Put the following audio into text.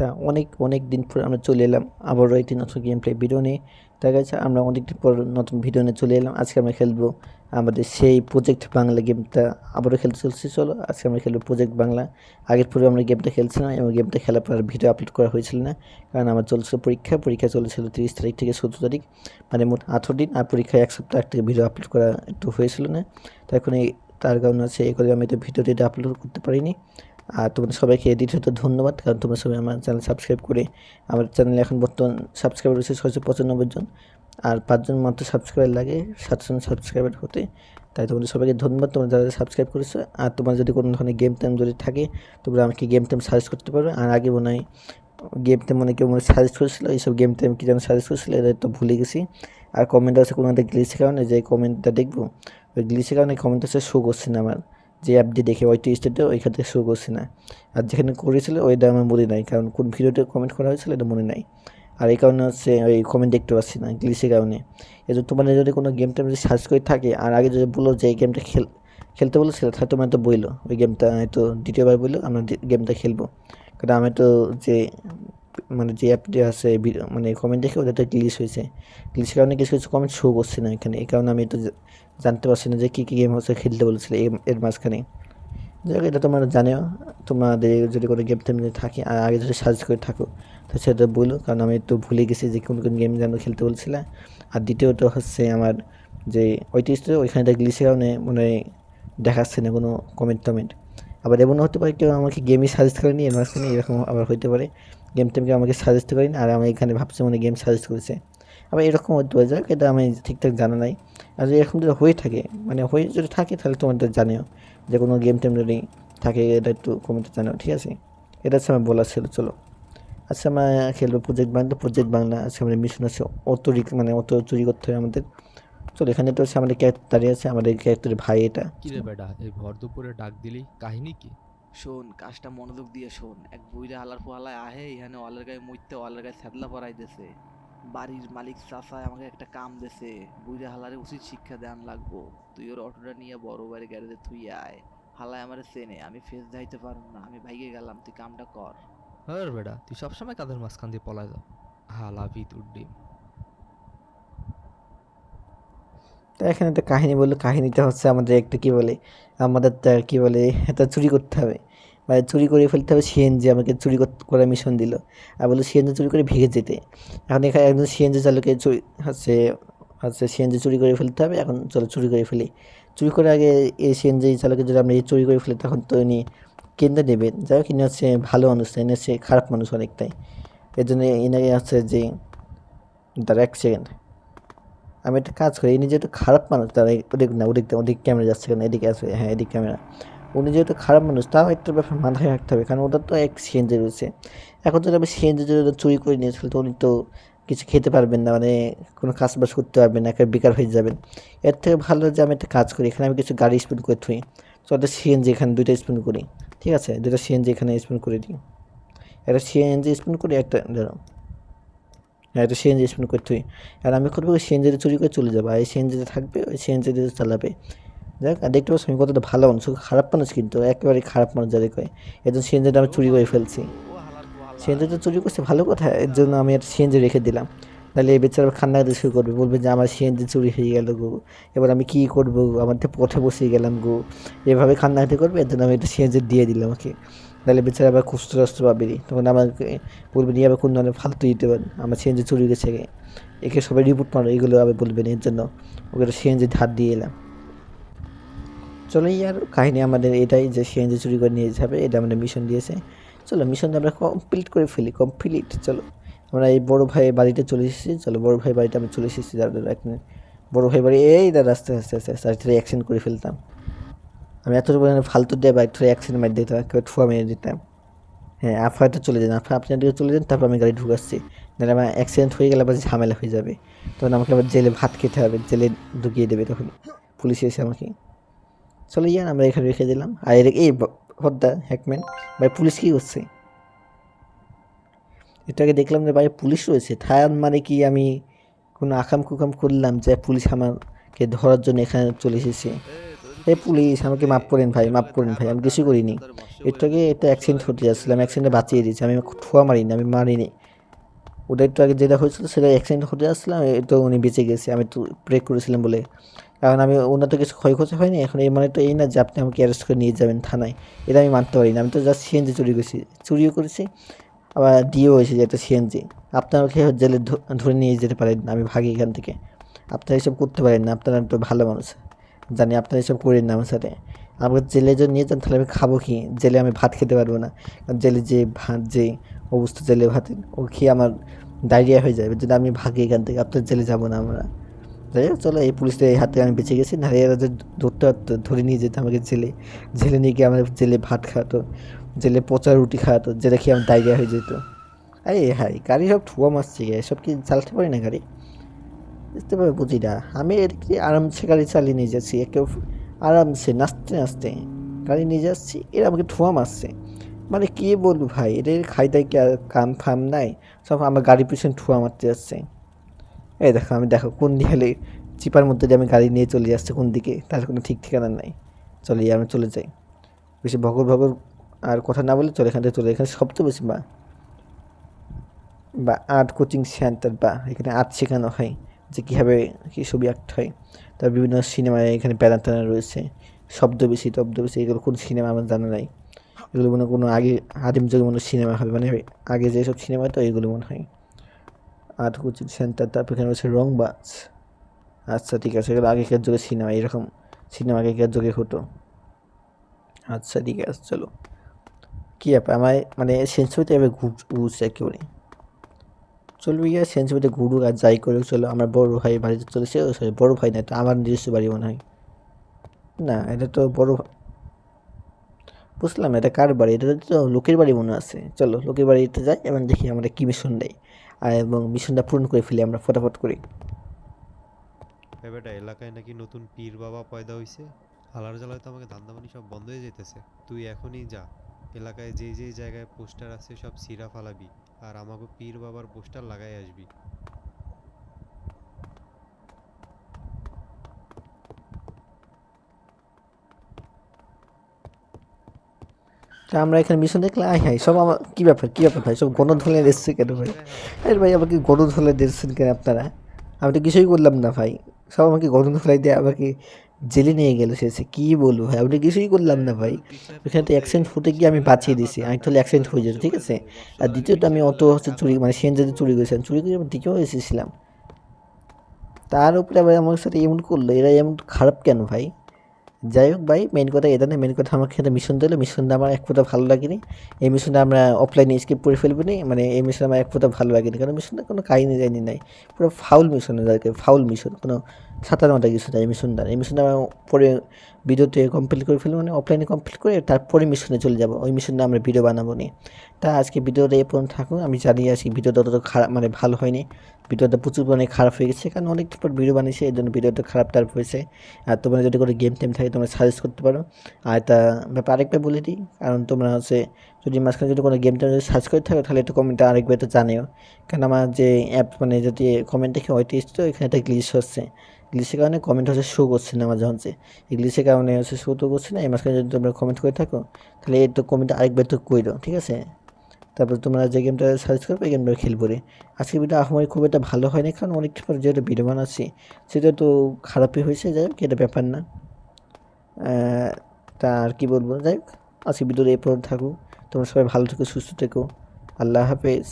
তা অনেক অনেক দিন পর আমরা চলে এলাম। আবারও একটি নতুন গেম প্লে ভিডিও নিয়ে। দেখা গেছে আমরা অনেক দিন পর নতুন ভিডিও নিয়ে চলে এলাম। আজকে আমরা খেলব আমাদের সেই প্রজেক্ট বাংলা গেমটা আবারও খেলতে চলছে, চলো। আজকে আমরা খেলব প্রজেক্ট বাংলা আগের পূর্বে আমরা গেমটা খেলছিলাম এবং গেমটা খেলার পর ভিডিও আপলোড করা হয়েছিল না। কারণ আমার চলছিল পরীক্ষা। পরীক্ষা চলেছিল তিরিশ তারিখ থেকে সতেরো তারিখ। মানে মোট আঠেরো দিন। আর পরীক্ষায় এক সপ্তাহ থেকে ভিডিও আপলোড করা একটু হয়েছিল না। তো এখন এই তার কারণে আছে এই করে আমি তো ভিডিওটি আপলোড করতে পারিনি। আর তোমাদের সবাইকে হতে ধন্যবাদ, কারণ তোমরা সবাই আমার চ্যানেল সাবস্ক্রাইব করে আমার চ্যানেলে এখন বর্তমান সাবস্ক্রাইবার রয়েছে ছয়শো পঁচানব্বই জন। আর পাঁচজন মাত্র সাবস্ক্রাইবার লাগে, সাতজন সাবস্ক্রাইবার হতে। তাই তোমাদের সবাইকে ধন্যবাদ, তোমরা যারা সাবস্ক্রাইব করেছ। আর তোমার যদি কোনো ধরনের গেম টেম যদি থাকে, তোমরা আমাকে গেম টেম সাজেস্ট করতে পারবে আর আগে মনে হয় গেম টেম মনে কেউ মনে সাজেস্ট করেছিল, এইসব গেম টেম কি যেন সাজেস্ট করেছিল, এটা তো ভুলে গেছি। আর কমেন্ট আছে কোনো একটা গ্লিচের কারণে, যে কমেন্টটা দেখব, ওই গ্লিচের কারণে কমেন্ট আছে শো করছে না আমার। যে অ্যাপ দিয়ে দেখে ওইটি স্টেটে ওইখান থেকে শো করছে না। আর যেখানে করেছিল ওইটা আমার মনে নাই, কারণ কোন ভিডিওতে কমেন্ট করা হয়েছিল এটা মনে নাই। আর এই কারণে হচ্ছে ওই কমেন্ট দেখতে পাচ্ছি না গ্লিসের কারণে। এই জন্য তোমাদের যদি কোনো গেম টেম যদি সার্চ করে থাকে, আর আগে যদি বলো যে এই গেমটা খেল, খেলতে বলেছিল, তাহলে তোমার তো বইলো। ওই গেমটা হয়তো দ্বিতীয়বার বলল, আমরা গেমটা খেলব। কারণ আমি তো যে মানে যে অ্যাপটি আছে মানে কমেন্ট দেখে ওটা গ্লিচ হয়েছে। গ্লিচের কারণে কিছু কিছু কমেন্ট শো করছে না এখানে। এই কারণে আমি তো জানতে পারছি না যে কী কী গেম হচ্ছে, খেলতে বলেছিল এর- মাঝখানে। যাই এটা তোমরা জানেও। তোমাদের যদি কোনো গেম টেম থাকে আর আগে যদি সার্চ করে থাকো, তো সেটা বলো। কারণ আমি তো ভুলে গেছি যে কোন কোন গেম যেন খেলতে বলছিল। আর দ্বিতীয়ত হচ্ছে আমার যে স্টোরে ওইখানে গ্লিচের কারণে মনে হয় দেখাচ্ছে না কোনো কমেন্ট টমেন্ট আবার এমনও হতে পারে কেউ আমাকে গেমই সাজেস্ট করেনি এর মাঝখানে এরকম আবার হতে পারে। গেম টেম কেউ আমাকে সাজেস্ট করেনি, আর আমি এখানে ভাবছি মানে গেম সাজেস্ট করেছে। আবার এরকম হতে পারে, যাক, এটা আমি ঠিকঠাক জানা নাই। আর যদি এরকম যদি হয়ে থাকে মানে হয়ে যদি থাকে, তাহলে তোমাদের জানিও। যে কোনো গেম টেম যদি থাকে, এটা একটু কমেন্টে জানাও, ঠিক আছে? এটা হচ্ছে আমার বলার ছিল, চলো। আচ্ছা আমরা খেলব প্রজেক্ট বাংলা প্রজেক্ট বাংলা আজকে আমাদের মিশন আছে অত মানে অত চুরি করতে হবে আমাদের। চলো এখানে তো আমাদের ক্যারেক্টার দাঁড়িয়ে আছে আমাদের ক্যারেক্টারের ভাই এটা। কিরে বেটা এই ভর দুপুরে ডাক দিলি? কাহিনী কি? শোন কাজটা মনোযোগ দিয়ে শোন। এক বুইরা আলার পোহালায় আহে এখানে অলের গায়ে মইতে অলের গায়ে স্যাদলা পরাই দেছে। বাড়ির মালিক চাচায় আমাকে একটা কাম দেছে। বুইরা হালারে উচিত শিক্ষা দেন লাগবো। তুই ওর অটোটা নিয়ে বড় বাড়ি গ্যারেজে তুই আয়। হালায় আমারে চেনে আমি ফেস যাইতে পারব না আমি ভাইগে গেলাম তুই কামটা কর। হ্যাঁ বেটা তুই সবসময় কাদের মাঝখান দিয়ে পলায় যাও হালাভি তোর ডিম। তো এখানে একটা কাহিনী বলল, কাহিনীটা হচ্ছে আমাদের একটা কী বলে, আমাদের কী বলে এটা চুরি করতে হবে। মানে চুরি করে ফেলতে হবে সিএনজি আমাকে চুরি কর- করার মিশন দিল। আর বলল সিএনজি চুরি করে ভেঙে যেতে। এখন এখানে একজন সিএনজি চালকে চুরি, হচ্ছে হচ্ছে সিএনজি চুরি করে ফেলতে হবে, এখন চলো চুরি করে ফেলি। চুরি করে আগে এই সিএনজি চালকে যদি আমরা চুরি করে ফেলি, তখন তো উনি কেন্দ্রে নেবেন। যাই হোক, ইনি হচ্ছে ভালো মানুষ না, ইনি হচ্ছে খারাপ মানুষ অনেকটাই। এর জন্য ইনাকে হচ্ছে যে দাঁড়া এক সেকেন্ড আমি একটা কাজ করি ইনি যেহেতু খারাপ মানুষ, তারা ওদিক না, ওদিক ওদিক ক্যামেরা যাচ্ছে কেন, এদিকে আছে হ্যাঁ এদিক ক্যামেরা উনি যেহেতু খারাপ মানুষ, তাও একটা ব্যাপার মাথায় রাখতে হবে, কারণ ওদের তো এক সিএনজি রয়েছে। এখন যদি আমি সিএনজি যদি চুরি করে নিয়ে তো উনি তো কিছু খেতে পারবেন না মানে কোনো কাজ বাজ করতে পারবেন না একটা বেকার হয়ে যাবেন। এর থেকে ভালো যে আমি একটা কাজ করি, এখানে আমি কিছু গাড়ি স্পিন করে থুই। তো একটা সিএনজি এখানে, দুইটা স্পিন করি, ঠিক আছে? দুটো সিএনজি এখানে স্পিন করে দিই। একটা সিএনজি স্পিন করি, একটা, ধরো একটা সিএনজি স্পিন করতে হয়। আর আমি করব সিএনজিতে চুরি করে চলে যাব, আর এই সিএনজিতে থাকবে, ওই সিএনজিতে চালাবে। দেখ, আর দেখতে পাচ্ছি আমি কতটা ভালো মানুষ খারাপ মানুষ কিন্তু একেবারে খারাপ মানুষ যাদের কয়। এজন সিএনজিটা আমি চুরি করে ফেলছি। সিএনজিটা চুরি করছে ভালো কথা, এর জন্য আমি একটা সিএনজি রেখে দিলাম। তাহলে এই বেচারা খান্না দিতে শুরু করবে, বলবে যে আমার সিএনজি চুরি হয়ে গেল গো, এবার আমি কী করব আমার তো পথে বসে গেলাম গো। এভাবে খান্নাহাতি করবে, এর জন্য আমি একটা সিএনজি দিয়ে দিলাম ওকে। তাহলে বেচারা আবার খুঁজতে টুজতে পাবেনি তখন আমাকে বলবে, নিয়ে আবার কোন ধরনের ফালতু দিতে পারেন আমার সিএনজি চুরি গেছে একে সবাই রিপোর্ট মারো এগুলো আবার বলবেন এর জন্য। ওকে সিএনজি ধার দিয়ে এলাম। চলো এই আর কাহিনী আমাদের এটাই যে সিএনজি চুরি করে নিয়ে যাবে, এটা আমাদের মিশন দিয়েছে। চলো মিশনটা আমরা কমপ্লিট করে ফেলি কমপ্লিট চলো। আমরা এই বড় ভাই বাড়িতে চলে এসেছি, চলো বড় ভাই বাড়িতে আমি চলে এসেছি দাদা এক মিনিট বড় ভাই বাড়ি, এই দাদা, আস্তে আস্তে আস্তে আস্তে অ্যাক্সিডেন্ট করে ফেলতাম। আমি এত পরিমাণে ফালতু দিয়ে বাইক ধরে অ্যাক্সিডেন্ট মার দিতাম একেবারে ঠুয়া মেরে দিতাম হ্যাঁ আফাতে চলে যান আফা, আপনি দিকে চলে যান, তারপর আমি গাড়ি ঢুকাচ্ছি। নাহলে আমার অ্যাক্সিডেন্ট হয়ে গেলে আবার ঝামেলা হয়ে যাবে। তখন আমাকে আবার জেলে ভাত খেতে হবে, জেলে ঢুকিয়ে দেবে তখন। পুলিশ এসে আমাকে। চলে যান, আমরা এখানে রেখে দিলাম। আর এর এই হদ্দা হ্যাকম্যান, ভাই পুলিশ কী করছে? এটাকে দেখলাম যে ভাই পুলিশ রয়েছে। থায়ার মানে কি? আমি কোনো আকাম কুকাম করলাম যে পুলিশ আমাকে ধরার জন্য এখানে চলে এসেছে। এই পুলিশ, আমাকে মাফ করেন ভাই, মাফ করেন ভাই, আমি কিছু করিনি। একটু আগে একটা অ্যাক্সিডেন্ট হতে যাচ্ছিলাম অ্যাক্সিডেন্টে বাঁচিয়ে দিয়েছি, আমি ঠোয়া মারিনি, আমি মারিনি। ওটা একটু আগে যেটা হয়েছিল, সেটা অ্যাক্সিডেন্ট হতে যাচ্ছিলাম তো উনি বেঁচে গেছে, আমি তো ব্রেক করেছিলাম বলে। কারণ আমি, ওনার তো কিছু ক্ষয়ক্ষতি হয়নি, এখন এই মানে তো এই না যে আপনি আমাকে অ্যারেস্ট করে নিয়ে যাবেন থানায়, এটা আমি মানতে পারি না আমি তো জাস্ট সিএনজি চুরি করেছি, চুরিও করেছি, আবার দিয়েও হয়েছে যে একটা সিএনজি আপনার আমাকে জেলে ধরে নিয়ে যেতে পারেন না, আমি ভাগি এখান থেকে। আপনারা এসব করতে পারেন না, আপনারা তো ভালো মানুষ। জানি আপনারা এসব করেন না আমার সাথে। আমাকে জেলে যদি নিয়ে যান, তাহলে আমি খাব কি? জেলে আমি ভাত খেতে পারব না। কারণ জেলে যে ভাত, যে অবস্থা জেলে ভাতের ও খেয়ে আমার ডায়রিয়া হয়ে যাবে। যদি আমি ভাগি এখান থেকে, আপনার জেলে যাব না আমরা। যাই হোক, চলো এই পুলিশদের এই হাতে আমি বেঁচে গেছি। নাহলে এরা যে ধরতে পারতো, ধরে নিয়ে যেত আমাকে জেলে। জেলে নিয়ে গিয়ে আমার জেলে ভাত খাওয়াতো, জেলে পচা রুটি খাওয়াতো, যেটা খেয়ে আমার ডায়রিয়া হয়ে যেত। এই হাই গাড়ি সব ঠুয়া মারছে গে সব কি চালাতে পারি না গাড়ি? পারবে বুঝি না আমি এদিকে আরামসে গাড়ি চালিয়ে নিয়ে যাচ্ছি, একে আরামসে নাচতে নাচতে গাড়ি নিয়ে যাচ্ছি, এরা আমাকে ঠুয়া মারছে। মানে কি বলব ভাই, এদের খাইদাই কি আর কাম ফাম নাই? সব আমার গাড়ির পিছনে ঠুয়া মারতে যাচ্ছে। এই দেখো, আমি দেখো কোন দিকে হলে চিপার মধ্যে দিয়ে আমি গাড়ি নিয়ে চলে যাচ্ছে, কোন দিকে? তার কোনো ঠিক ঠিকানা নাই। চলে আমি চলে যাই। বেশি ভগর ভগর আর কথা না বলে চলে এখান থেকে চলে এখানে সবচেয়ে বেশি বা বা আর্ট কোচিং সেন্টার বা, এখানে আর্ট শেখানো হয়। যে কীভাবে কী ছবি আঁকতে হয়। তার বিভিন্ন সিনেমায় এখানে প্যারান ট্যারান রয়েছে। শব্দ বেশি, তব্দ বেশি, এগুলো কোন সিনেমা আমার জানা নাই। এগুলো মনে কোনো আগে, আদিম যুগে মনে সিনেমা হবে। মানে আগে যেসব সিনেমা তো এগুলো মনে হয়। আর কোচিং সেন্টার, তারপর এখানে রয়েছে রংবাজ আচ্ছা ঠিক আছে, এগুলো আগেকার যুগে সিনেমা, এরকম সিনেমা আগেকার যুগে হতো আচ্ছা ঠিক আছে, চলো। কী ব্যাপার? আমার মানে সেন্সবিতে এবার ঘুরছে একেবারে চলবে গিয়ে সেন্সবিতে গুরু আর যাই করুক, চলো, আমার বড় ভাই বাড়িতে চলেছে সরি, বড় ভাই না এটা আমার নিজস্ব বাড়ি মনে হয়। না, এটা তো বড় বুঝলাম, এটা কার বাড়ি? এটা তো লোকের বাড়ি মনে আছে। চলো, লোকের বাড়িতে যাই এবং দেখি আমরা কী মিশন দেয় আর এবং মিশনটা পূরণ করে ফেলি আমরা, ফটাফট করি। বেটা, এলাকায় নাকি নতুন পীর বাবা পয়দা হইছে? হালার জ্বালায় তো আমাকে ধান্দামানি সব বন্ধ হয়ে যেতেছে তুই এখনই যা। এলাকায় যে যে জায়গায় পোস্টার আছে, সব সিরা ফালাবি। আর আমাকে পীর বাবার পোস্টার লাগাই আসবি। আমরা এখানে মিশন দেখলে আয় হাই সব আমার কী ব্যাপার কী ব্যাপার ভাই, সব গণধলে এসছে কেন ভাই? আরে ভাই, আমাকে গণধলে দিচ্ছেন কেন আপনারা? আমি তো কিছুই করলাম না ভাই। সব আমাকে গরম ফ্রাই দিয়ে আমাকে জেলে নিয়ে গেল শেষে কী বলব ভাই? আমি কিছুই করলাম না ভাই। ওখানে তো অ্যাক্সিডেন্ট হতে গিয়ে আমি বাঁচিয়ে দিয়েছি। আমি তাহলে অ্যাক্সিডেন্ট হয়ে যেত, ঠিক আছে? আর দ্বিতীয়টা আমি অত হচ্ছে চুরি মানে সেন সিএনজিতে চুরি করেছিলাম। চুরি করে আমি দিকেও এসেছিলাম। তার উপরে আবার আমার সাথে এমন করল, এরা এমন খারাপ কেন ভাই? যাই হোক ভাই মেন কথা এটা না মেন কথা আমাকে একটা মিশন দিল। মিশনটা আমার এক ফোঁটা ভালো লাগেনি। এই মিশনটা আমরা অফলাইনে স্কিপ করে ফেলব নি। মানে এই মিশন আমার এক ফোঁটা ভালো লাগেনি। কারণ মিশনটা কোনো কাহিনি যায়নি নাই। পুরো ফাউল মিশন যাকে ফাউল মিশন কোনো সাঁতার মাথা কিছু নাই এই মিশনটা এই মিশনটা আমার পরে ভিডিওতে কমপ্লিট করে ফেলব মানে অফলাইনে কমপ্লিট করে তারপরে মিশনে চলে যাব। ওই মিশনটা আমরা ভিডিও বানাবো নি তা আজকে ভিডিওটা এ পর্যন্ত থাকুন আমি জানি আজকে ভিডিওটা অতটা খারাপ মানে ভালো হয়নি। ভিডিওটা প্রচুর পরিমাণে খারাপ হয়ে গেছে, কারণ অনেক পর ভিডিও বানিয়েছে এই জন্য ভিডিওটা খারাপ টার হয়েছে। আর তোমরা যদি কোনো গেম টেম থাকে, তোমরা সাজেস্ট করতে পারো। আর এটা ব্যাপার আরেকবার বলে দিই, কারণ তোমরা হচ্ছে যদি মাঝখানে যদি কোনো গেম টেম যদি সার্চ করে থাকো, তাহলে একটু কমেন্টে আরেকবার তো জানিও। কারণ আমার যে অ্যাপ মানে যদি কমেন্ট দেখে ওইটি তো এখানে একটা গ্লিচ হচ্ছে। গ্লিচের কারণে কমেন্ট হচ্ছে শো করছে না মাঝে এই গ্লিচের কারণে হচ্ছে শো তো করছে না, এই মাঝখানে যদি তোমরা কমেন্ট করে থাকো, তাহলে এই তো কমেন্ট আরেকবার তো কইরো ঠিক আছে? তারপর তোমরা যে গেমটা সার্চ করবে, এই গেমটা খেলব রে। আজকে ভিডিও আমার খুব একটা ভালো হয়নি, কারণ অনেক পর যেটা ভিডিও বানাচ্ছি, সেটা তো খারাপই হয়েছে, যাই হোক, এটা ব্যাপার না। তা আর কি বলব, যাই হোক আজকে ভিডিওর পর্যন্ত থাকুক। তোমরা সবাই ভালো থেকো, সুস্থ থেকো। আল্লাহ হাফেজ।